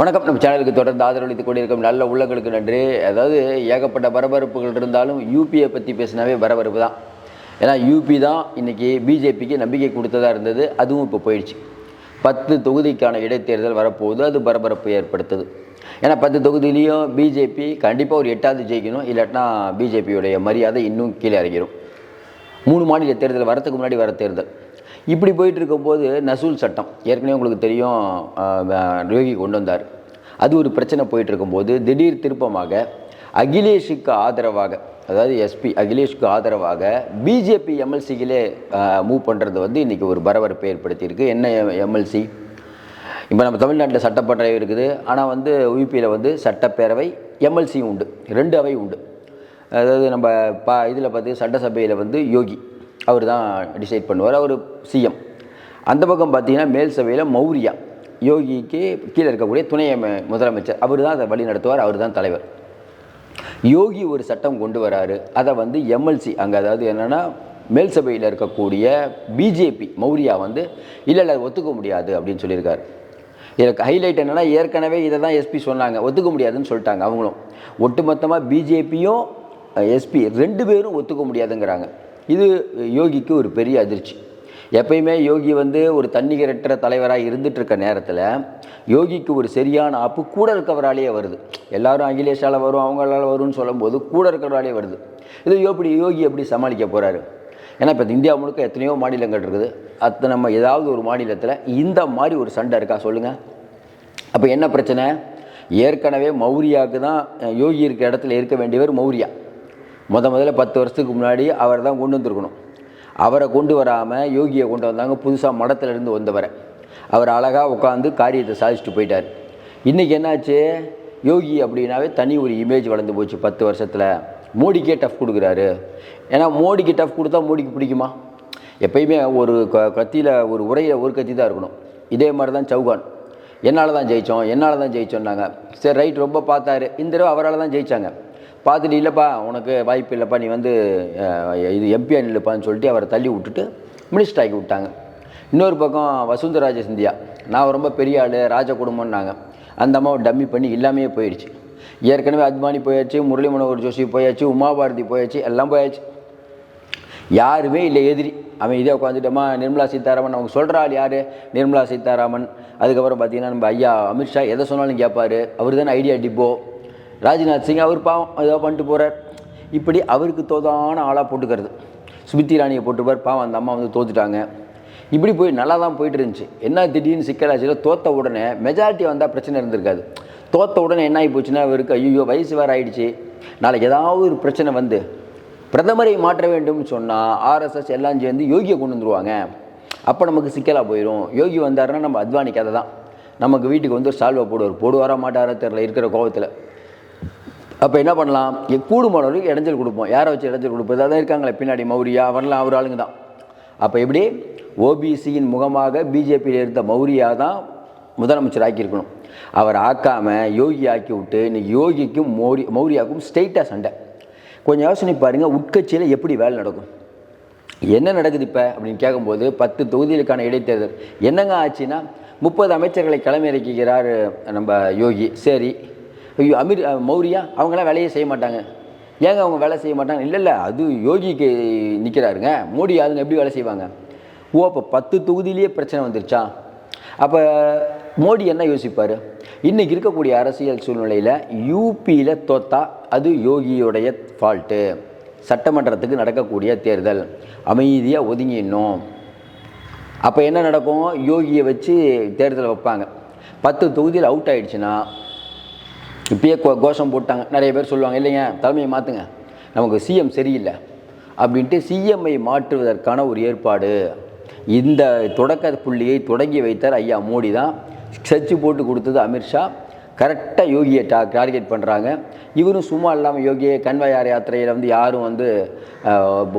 வணக்கம். நம்ம சேனலுக்கு தொடர்ந்து ஆதரவளித்துக் கொண்டிருக்கும் நல்ல உள்ளங்களுக்கு நன்றி. அதாவது ஏகப்பட்ட பரபரப்புகள் இருந்தாலும் யூபியை பற்றி பேசினாவே பரபரப்பு தான். ஏன்னா யூபி தான் இன்றைக்கி பிஜேபிக்கு நம்பிக்கை கொடுத்ததாக இருந்தது. அதுவும் இப்போ போயிடுச்சு. பத்து தொகுதிக்கான இடைத்தேர்தல் வரப்போகுது. அது பரபரப்பு ஏற்படுத்துது. ஏன்னா பத்து தொகுதியிலையும் பிஜேபி கண்டிப்பாக ஒரு எட்டாவது ஜெயிக்கணும். இல்லாட்டினா பிஜேபியுடைய மரியாதை இன்னும் கீழே இறங்கிடும் மூணு மாநில தேர்தல் வரத்துக்கு முன்னாடி வர தேர்தல். இப்படி போயிட்டு இருக்கும்போது நசூல் சட்டம். ஏற்கனவே உங்களுக்கு தெரியும் யோகி கொண்டு வந்தார். அது ஒரு பிரச்சனை போயிட்டு இருக்கும்போது திடீர் திருப்பமாக அகிலேஷுக்கு ஆதரவாக அதாவது எஸ்பி அகிலேஷுக்கு ஆதரவாக பிஜேபி எம்எல்சிகளே மூவ் பண்ணுறது வந்து இன்றைக்கி ஒரு பரபரப்பை ஏற்படுத்தியிருக்கு. என்ன எம்எல்சி? இப்போ நம்ம தமிழ்நாட்டில் சட்டப்பேரவை இருக்குது. ஆனால் வந்து யூபியில் வந்து சட்டப்பேரவை எம்எல்சியும் உண்டு. ரெண்டு அவை உண்டு. அதாவது நம்ம பா இதில் பார்த்து சட்டசபையில் வந்து யோகி. அவர் தான் டிசைட் பண்ணுவார். அவர் சிஎம் அந்த பக்கம் பார்த்தீங்கன்னா மேல் சபையில் மௌரியா. யோகிக்கு கீழே இருக்கக்கூடிய துணை முதலமைச்சர். அவர் தான் அதை வழி நடத்துவார். அவர் தான் தலைவர். யோகி ஒரு சட்டம் கொண்டு வராரு. அதை வந்து எம்எல்சி அங்கே அதாவது என்னென்னா மேல் சபையில் இருக்கக்கூடிய பிஜேபி மௌரியா வந்து இல்லை இல்லை ஒத்துக்க முடியாது அப்படின்னு சொல்லியிருக்காரு. எனக்கு ஹைலைட் என்னென்னா ஏற்கனவே இதை தான் எஸ்பி சொன்னாங்க. ஒத்துக்க முடியாதுன்னு சொல்லிட்டாங்க அவங்களும். ஒட்டுமொத்தமாக பிஜேபியும் எஸ்பி ரெண்டு பேரும் ஒத்துக்க முடியாதுங்கிறாங்க. இது யோகிக்கு ஒரு பெரிய அதிர்ச்சி. எப்பயுமே யோகி வந்து ஒரு தன்னிகரற்ற தலைவராக இருந்துட்டு இருக்க நேரத்தில் யோகிக்கு ஒரு சரியான ஆப்பு கூட இருக்கவராலேயே வருது. எல்லாரும் அகிலேஷால் வரும் அவங்களால வரும்னு சொல்லும்போது கூட இருக்கிறவராலே வருது. இது எப்படி யோகி எப்படி சமாளிக்க போகிறாரு ஏன்னா இப்போ இந்தியா முழுக்க எத்தனையோ மாநிலங்கள் இருக்குது. அத்தனை நம்ம ஏதாவது ஒரு மாநிலத்தில் இந்த மாதிரி ஒரு சண்டை இருக்கா சொல்லுங்கள் அப்போ என்ன பிரச்சனை? ஏற்கனவே மௌரியாவுக்கு தான் யோகி இருக்க இடத்துல இருக்க வேண்டியவர் மௌரியா. முத முதல்ல பத்து வருஷத்துக்கு முன்னாடி அவர் தான் கொண்டு வந்திருக்கணும். அவரை கொண்டு வராமல் யோகியை கொண்டு வந்தாங்க. புதுசாக மடத்துலேருந்து வந்தவரை. அவர் அழகாக உட்காந்து காரியத்தை சாதிச்சுட்டு போயிட்டார். இன்றைக்கி என்னாச்சு? யோகி அப்படின்னாவே தனி ஒரு இமேஜ் வளர்ந்து போச்சு பத்து வருஷத்தில். மோடிக்கே டஃப் கொடுக்குறாரு. ஏன்னா மோடிக்கு டஃப் கொடுத்தா மோடிக்கு பிடிக்குமா? எப்பயுமே ஒரு க கத்தியில் ஒரு உரையில் ஒரு கத்தி தான் இருக்கணும். இதே மாதிரி தான் சௌகான். என்னால் தான் ஜெயித்தோம் என்னால் தான் ஜெயிச்சோன்னாங்க சரி ரைட் ரொம்ப பார்த்தாரு. இந்த தடவை அவரால் தான் ஜெயித்தாங்க பார்த்துட்டு இல்லைப்பா உனக்கு வாய்ப்பு இல்லைப்பா நீ வந்து இது எம்பியா நில்லுப்பான்னு சொல்லிட்டு அவரை தள்ளி விட்டுட்டு மினிஸ்டர் ஆக்கி விட்டாங்க. இன்னொரு பக்கம் வசுந்தராஜ சிந்தியா. நான் ரொம்ப பெரிய ஆள் ராஜ குடும்பம்னாங்க. அந்த அம்மாவை டம்மி பண்ணி இல்லாமையே போயிடுச்சு. ஏற்கனவே அத்வானி போயாச்சு முரளி மனோகர் ஜோஷி போயாச்சு உமாபாரதி போயாச்சு எல்லாம் போயாச்சு. யாருமே இல்லை எதிரி. அவன் இதே உட்காந்துட்டோமா நிர்மலா சீதாராமன். அவங்க சொல்கிற ஆள் யார்? நிர்மலா சீதாராமன். அதுக்கப்புறம் பார்த்தீங்கன்னா நம்ம ஐயா அமித்ஷா எதை சொன்னாலும் கேட்பாரு. அவர் தானே ஐடியா டிப்போ. ராஜ்நாத் சிங் அவர் பாவம் ஏதோ பண்ணிட்டு போகிறார் இப்படி அவருக்கு தோதான ஆளாக போட்டுக்கிறது. ஸ்மிருதி ராணியை போட்டுப்பார் பாவம் அந்த அம்மா வந்து தோத்துட்டாங்க. இப்படி போய் நல்லா தான் போயிட்டு இருந்துச்சு என்ன திடீர்னு சிக்கலாச்சு தோத்த உடனே மெஜாரிட்டி வந்தால் பிரச்சனை இருந்திருக்காது. தோத்த உடனே என்ன ஆகி போச்சுன்னா அவருக்கு ஐயோ வயசு வேறு ஆயிடுச்சு. நாளைக்கு ஏதாவது ஒரு பிரச்சனை வந்து பிரதமரை மாற்ற வேண்டும்னு சொன்னால் ஆர்எஸ்எஸ் எல்லாம் சேர்ந்து யோகியை கொண்டு வந்துருவாங்க. அப்போ நமக்கு சிக்கலாக போயிடும் யோகி வந்தாருன்னா நம்ம அத்வானிக்கு அதை தான் நமக்கு வீட்டுக்கு வந்து ஒரு சால்வை போடுவார். போடுவாரா மாட்டாரா தெரில இருக்கிற கோபத்தில் அப்போ என்ன பண்ணலாம்? என் கூடுமானவர்களுக்கு இடைஞ்சல் கொடுப்போம். யாரை வச்சு இடைஞ்சல் கொடுப்போம்? அதான் இருக்காங்களே பின்னாடி மௌரியா அவரெல்லாம் அவர் ஆளுங்க தான். அப்போ எப்படி? ஓபிசியின் முகமாக பிஜேபியில் இருந்த மௌரியா தான் முதலமைச்சர் ஆக்கியிருக்கணும். அவர் ஆக்காமல் யோகி ஆக்கி விட்டு இன்னைக்கு யோகிக்கும் மௌரி மௌரியாவுக்கும் ஸ்ட்ரெயிட்டாக சண்டை. கொஞ்சம் யோசனை பாருங்கள் உட்கட்சியில் எப்படி வேலை நடக்கும்? என்ன நடக்குது இப்போ? அப்படின்னு கேட்கும்போது பத்து தொகுதிகளுக்கான இடைத்தேர்தல். என்னங்க ஆச்சுன்னா முப்பது அமைச்சர்களை களமிறக்கிறார் நம்ம யோகி. சரி ஐயோ அமீர் மௌரியா அவங்களாம் வேலையே செய்ய மாட்டாங்க. ஏங்க அவங்க வேலை செய்ய மாட்டாங்க? இல்லை இல்லை அது யோகிக்கு நிற்கிறாருங்க மோடி அதுங்க எப்படி வேலை செய்வாங்க? ஓ அப்போ பத்து தொகுதியிலேயே பிரச்சனை வந்துருச்சா? அப்போ மோடி என்ன யோசிப்பார்? இன்றைக்கி இருக்கக்கூடிய அரசியல் சூழ்நிலையில் யூபியில் தோத்தா அது யோகியுடைய ஃபால்ட்டு சட்டமன்றத்துக்கு நடக்கக்கூடிய தேர்தல். அமைதியாக ஒதுங்கிடணும். அப்போ என்ன நடக்கும்? யோகியை வச்சு தேர்தல் வைப்பாங்க. பத்து தொகுதியில் அவுட் ஆயிடுச்சுன்னா இப்பயே கோ கோஷம் போட்டாங்க. நிறைய பேர் சொல்லுவாங்க இல்லைங்க தலைமையை மாற்றுங்க நமக்கு சிஎம் சரியில்லை. அப்படின்ட்டு சிஎம்ஐ மாற்றுவதற்கான ஒரு ஏற்பாடு. இந்த தொடக்க புள்ளியை தொடங்கி வைத்தார் ஐயா மோடி தான். சர்ச்சு போட்டு கொடுத்தது அமித்ஷா கரெக்டாக யோகியை டா டார்கெட் பண்ணுறாங்க இவரும் சும்மா இல்லாமல் யோகியை கன்வயார் யாத்திரையில் வந்து யாரும் வந்து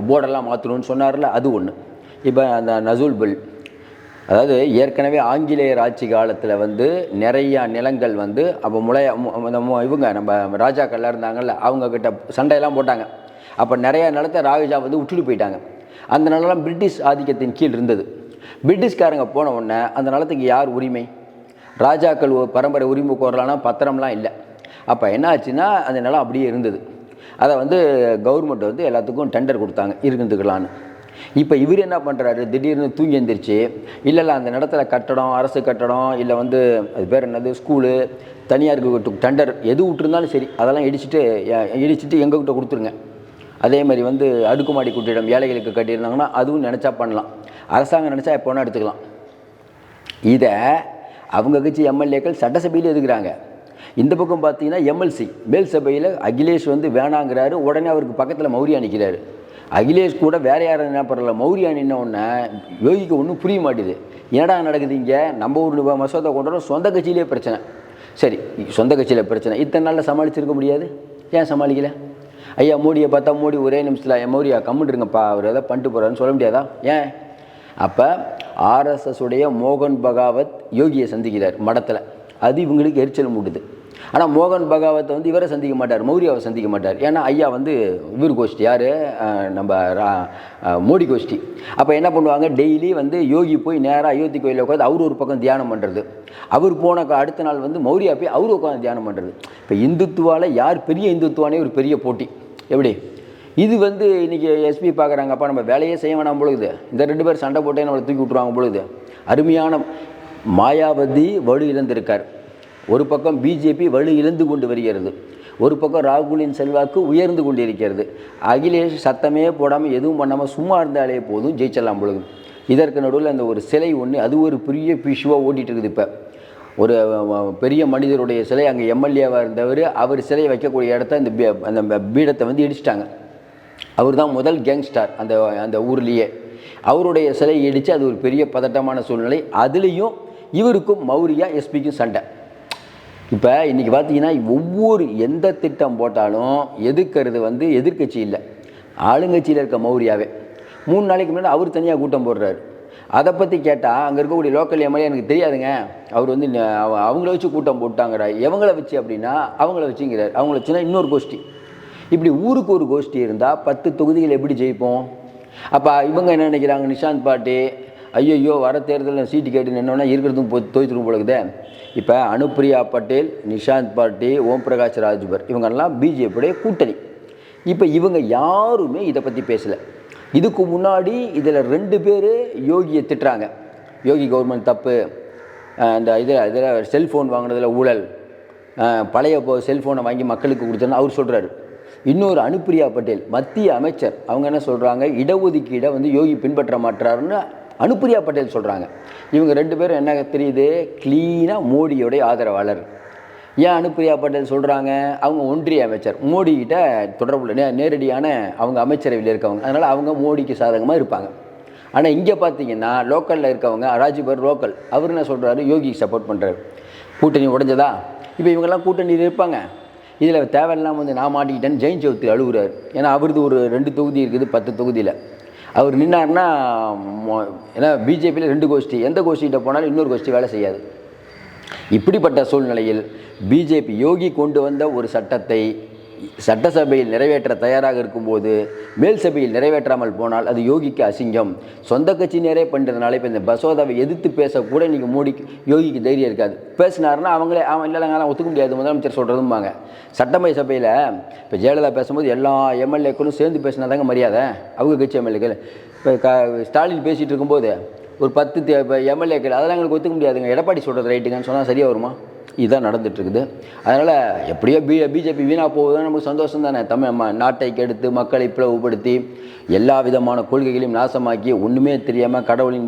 போர்டெல்லாம் மாற்றணும்னு சொன்னார்ல அது ஒன்று இப்போ அந்த நசூல் பில் அதாவது ஏற்கனவே ஆங்கிலேயர் ஆட்சி காலத்தில் வந்து நிறையா நிலங்கள் வந்து அப்போ முளைய மு- இவங்க நம்ம ராஜாக்கள்லாம் இருந்தாங்கல்ல அவங்கக்கிட்ட சண்டையெல்லாம் போட்டாங்க. அப்போ நிறையா நிலத்தை ராஜா வந்து விட்டுட்டு போயிட்டாங்க. அந்த நிலம்லாம் பிரிட்டிஷ் ஆதிக்கத்தின் கீழ் இருந்தது. பிரிட்டிஷ்காரங்க போன உடனே அந்த நிலத்துக்கு யார் உரிமை? ராஜாக்கள் பரம்பரை உரிமை கோரலாம்னா பத்திரம்லாம் இல்லை. அப்போ என்ன ஆச்சுன்னா அந்த நிலம் அப்படியே இருந்தது. அதை வந்து கவர்மெண்ட் வந்து எல்லாத்துக்கும் டெண்டர் கொடுத்தாங்க இருந்துக்கலான்னு இப்போ இவர் என்ன பண்ணுறாரு திடீர்னு தூங்கி எந்திரிச்சு இல்லை இல்லை அந்த இடத்துல கட்டடம் அரசு கட்டடம் இல்லை வந்து அது பேர் என்னது ஸ்கூலு தனியாருக்கு டெண்டர் எது விட்டுருந்தாலும் சரி அதெல்லாம் இடிச்சிட்டு இடிச்சுட்டு எங்ககிட்ட கொடுத்துருங்க. அதே மாதிரி வந்து அடுக்குமாடி கூட்டிடம் ஏழைகளுக்கு கட்டியிருந்தாங்கன்னா அதுவும் நினச்சா பண்ணலாம். அரசாங்கம் நினச்சா எப்போ வேணால் எடுத்துக்கலாம். இதை அவங்க கட்சி எம்எல்ஏக்கள் சட்டசபையில் எதுக்குறாங்க? இந்த பக்கம் பார்த்தீங்கன்னா எம்எல்சி மேல் சபையில் அகிலேஷ் வந்து வேணாங்கிறாரு உடனே அவருக்கு பக்கத்தில் மௌரியா நிற்கிறாரு அகிலேஷ் கூட வேற யாரும் என்ன பண்ணல? மௌரியா நின்ன உடனே யோகிக்கு ஒன்றும் புரிய மாட்டேது என்னடா நடக்குது இங்கே? நம்ம ஒரு மசோதா கொண்டு வரோம் சொந்த கட்சியிலே பிரச்சனை. சரி சொந்த கட்சியில் பிரச்சனை. இத்தனை நாளில் சமாளிச்சிருக்க முடியாது? ஏன் சமாளிக்கல? ஐயா மோடியை பார்த்தா மோடி ஒரே நிமிஷத்தில் ஐயா மோடியா கம்முன்னு இருங்கப்பா. அவர் எதாவது பண்ணிட்டு போகிறாருன்னு சொல்ல முடியாதா? ஏன்? அப்போ ஆர்எஸ்எஸ் உடைய மோகன் பகாவத் யோகியை சந்திக்கிறார் மடத்தில். அது இவங்களுக்கு எரிச்சல் மூட்டுது. ஆனால் மோகன் பகவத்தை வந்து இவரை சந்திக்க மாட்டார். மௌரியாவை சந்திக்க மாட்டார். ஏன்னா ஐயா வந்து இவர் கோஷ்டி. யார்? நம்ம ரா- மோடி கோஷ்டி. அப்போ என்ன பண்ணுவாங்க? டெய்லி வந்து யோகி போய் நேராக அயோத்தி கோயிலில் உட்காந்து அவர் ஒரு பக்கம் தியானம் பண்ணுறது அவர் போன அடுத்த நாள் வந்து மௌரியா போய் அவர் உட்காந்து தியானம் பண்ணுறது இப்போ இந்துத்துவால் யார் பெரிய இந்துத்துவானே ஒரு பெரிய போட்டி. எப்படி? இது வந்து இன்றைக்கி எஸ்பி பார்க்குறாங்க அப்போ நம்ம வேலையே செய்ய வேணாம் பொழுது இந்த ரெண்டு பேர் சண்டை போட்டே நம்மளை தூக்கி விட்ருவாங்க பொழுது அருமையான மாயாவதி வலு இழந்திருக்கார். ஒரு பக்கம் பிஜேபி வலு இழந்து கொண்டு வருகிறது. ஒரு பக்கம் ராகுலின் செல்வாக்கு உயர்ந்து கொண்டிருக்கிறது. அகிலேஷ் சத்தமே போடாமல் எதுவும் பண்ணாமல் சும்மா இருந்தாலே போதும் ஜெயிச்சிடலாம் பொழுது இதற்கு நடுவில் அந்த ஒரு சிலை ஒன்று அது ஒரு பெரிய பிஷுவாக ஓட்டிகிட்டு இருக்குது இப்போ. ஒரு பெரிய மனிதருடைய சிலை அங்கே எம்எல்ஏவாக இருந்தவர் அவர் சிலை வைக்கக்கூடிய இடத்த இந்த அந்த பீடத்தை வந்து இடிச்சிட்டாங்க. அவர் தான் முதல் கேங்ஸ்டார் அந்த அந்த ஊர்லேயே. அவருடைய சிலையை இடித்து அது ஒரு பெரிய பதட்டமான சூழ்நிலை. அதுலேயும் இவருக்கும் மௌரியா எஸ்பிக்கும் சண்டை. இப்போ இன்றைக்கி பார்த்தீங்கன்னா ஒவ்வொரு எந்த திட்டம் போட்டாலும் எதிர்க்கிறது வந்து எதிர்க்கட்சி இல்லை. ஆளுங்கட்சியில் இருக்க மௌரியாவே. மூணு நாளைக்கு முன்னாடி அவர் தனியாக கூட்டம் போடுறாரு. அதை பற்றி கேட்டால் அங்கே இருக்கக்கூடிய லோக்கல் எம்எல்ஏ எனக்கு தெரியாதுங்க. அவர் வந்து அவ- அவங்கள வச்சு கூட்டம் போட்டாங்கடா. எவங்கள வச்சு அப்படின்னா அவங்கள வச்சுங்கிறார். அவங்கள வச்சுன்னா இன்னொரு கோஷ்டி. இப்படி ஊருக்கு ஒரு கோஷ்டி இருந்தால் பத்து தொகுதிகள் எப்படி ஜெயிப்போம்? அப்போ இவங்க என்ன நினைக்கிறாங்க? நிஷாந்த் பாட்டி ஐயோ வர தேர்தலில் சீட்டு கேட்டு நின்னோன்னா இருக்கிறதும் போய் தோய்த்துரும் போலக்குதே. இப்போ அனுப்பிரியா பட்டேல் நிஷாந்த் பாட்டி ஓம் பிரகாஷ் ராஜ்பர் இவங்கெல்லாம் பிஜேபியுடைய கூட்டணி. இப்போ இவங்க யாருமே இதை பற்றி பேசலை. இதுக்கு முன்னாடி இதில் ரெண்டு பேர் யோகியை திட்டுறாங்க. யோகி கவர்மெண்ட் தப்பு இந்த இதில் இதில் செல்ஃபோன் வாங்கினதில் ஊழல் பழைய போ செல்ஃபோனை வாங்கி மக்களுக்கு கொடுத்தோன்னு அவர் சொல்கிறாரு இன்னொரு அனுப்பிரியா பட்டேல் மத்திய அமைச்சர் அவங்க என்ன சொல்கிறாங்க இடஒதுக்கீடை வந்து யோகி பின்பற்ற மாட்டாருன்னு அனுப்பிரியா பட்டேல் சொல்கிறாங்க இவங்க ரெண்டு பேரும் என்ன தெரியுது? க்ளீனாக மோடியோடைய ஆதரவாளர். ஏன் அனுப்பிரியா பட்டேல் சொல்கிறாங்க அவங்க ஒன்றிய அமைச்சர். மோடிக்கிட்ட தொடர்புள்ள நேரடியான அவங்க அமைச்சரவையில் இருக்கவங்க. அதனால் அவங்க மோடிக்கு சாதகமாக இருப்பாங்க. ஆனால் இங்கே பார்த்தீங்கன்னா லோக்கலில் இருக்கவங்க ராஜ்பர் லோக்கல் அவர் என்ன சொல்கிறாரு யோகிக்கு சப்போர்ட் பண்ணுறாரு கூட்டணி உடைஞ்சதா? இப்போ இவங்கெல்லாம் கூட்டணியில் இருப்பாங்க. இதில் தேவையில்லாமல் வந்து நான் மாட்டிக்கிட்டேன்னு ஜெயின் சௌத்ரி அழுகுறாரு. ஏன்னா அவரது ஒரு ரெண்டு தொகுதி இருக்குது பத்து தொகுதியில். அவர் நின்னார்னா மொ- ஏன்னா பிஜேபியில் ரெண்டு கோஷ்டி. எந்த கோஷ்டிகிட்ட போனாலும் இன்னொரு கோஷ்டி வேலை செய்யாது. இப்படிப்பட்ட சூழ்நிலையில் பிஜேபி யோகி கொண்டு வந்த ஒரு சட்டத்தை சட்டசபையில் நிறைவேற்ற தயாராக இருக்கும்போது மேல் சபையில் நிறைவேற்றாமல் போனால் அது யோகிக்கு அசிங்கம். சொந்த கட்சியினரே பண்ணுறதுனால இப்போ இந்த பசோதாவை எதிர்த்து பேசக்கூட நீங்கள் மோடிக்கு யோகிக்கு தைரியம் இருக்காது. பேசினாருன்னா அவங்களே அவன் இல்லைங்க ஒத்துக்க முடியாது முதலமைச்சர் சொல்கிறதும்பாங்க சட்டமன்ற சபையில் இப்போ ஜெயலலிதா பேசும்போது எல்லா எம்எல்ஏக்களும் சேர்ந்து பேசினாதாங்க மரியாதை. அவங்க கட்சி எம்எல்ஏக்கள். இப்போ க ஸ்டாலின் பேசிகிட்டு இருக்கும்போது ஒரு பத்து எம்எல்ஏக்கள் அதெல்லாம் எங்களுக்கு ஒத்துக்க முடியாதுங்க. எடப்பாடி சொல்கிறது ரைட்டுங்கன்னு சொன்னால் சரியாக வருமா? இதுதான் நடந்துகிட்ருக்குது அதனால் எப்படியோ பி பிஜேபி வீணாக போகுதுன்னு நமக்கு சந்தோஷம் தானே. தமிழ் ம- நாட்டை கெடுத்து மக்களை பிளவுபடுத்தி எல்லா விதமான கொள்கைகளையும் நாசமாக்கி ஒன்றுமே தெரியாமல் கடவுளின்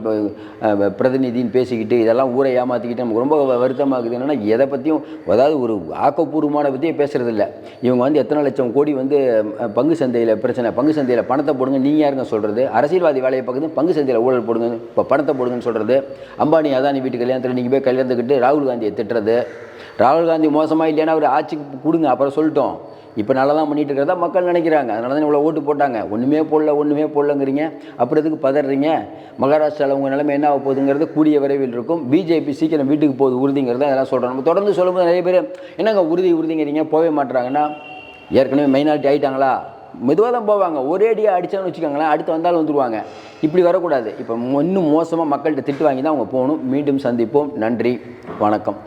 பிரதிநிதின்னு பேசிக்கிட்டு இதெல்லாம் ஊரை ஏமாற்றிக்கிட்டு நமக்கு ரொம்ப வருத்தமாகுது. இருக்குது என்னென்னா எதை பற்றியும் அதாவது ஒரு ஆக்கப்பூர்வமான பற்றியே பேசுகிறதில்ல இவங்க வந்து எத்தனை லட்சம் கோடி வந்து பங்கு சந்தையில் பிரச்சனை பங்கு சந்தையில் பணத்தை போடுங்க நீங்கள் யாருங்க சொல்கிறது அரசியல்வாதி வேலையை பார்க்குறது பங்கு சந்தையில் ஊழல் போடுங்க இப்போ பணத்தை போடுங்கன்னு சொல்கிறது அம்பானி அதானி வீட்டு கல்யாணத்தில் நீங்கள் போய் கல்யாணத்துக்கிட்டு ராகுல் காந்தியை திட்டுறது. ராகுல் காந்தி மோசமாக இல்லைன்னா அவர் ஆட்சிக்கு கொடுங்க அப்புறம் சொல்லிட்டோம். இப்போ நல்லா தான் பண்ணிகிட்டு இருக்கிறதா மக்கள் நினைக்கிறாங்க. அதனால தான் இவ்வளோ ஓட்டு போட்டாங்க. ஒன்றுமே போடல ஒன்றுமே போடலங்கிறீங்க. அப்புறம் எதுக்கு பதறீங்க? மகாராஷ்டிராவில் உங்கள் நிலைமை என்ன ஆக போகுதுங்கிறது கூடிய விரைவில் இருக்கும். பிஜேபி சீக்கிரம் வீட்டுக்கு போகுது உறுதிங்கிறத அதெல்லாம் சொல்கிறோம் நம்ம தொடர்ந்து சொல்லும்போது நிறைய பேர் என்னங்க உறுதி உறுதிங்கிறீங்க? போகவே மாட்டுறாங்கன்னா ஏற்கனவே மைனாரிட்டி ஆகிட்டாங்களா மெதுவாக தான் போவாங்க. ஒரே அடியாக அடித்தான்னு வச்சுக்கோங்களேன் அடுத்து வந்தாலும் வந்துருவாங்க. இப்படி வரக்கூடாது. இப்போ இன்னும் மோசமாக மக்கள்கிட்ட திட்டு வாங்கி தான் அவங்க போகணும். மீண்டும் சந்திப்போம். நன்றி. வணக்கம்.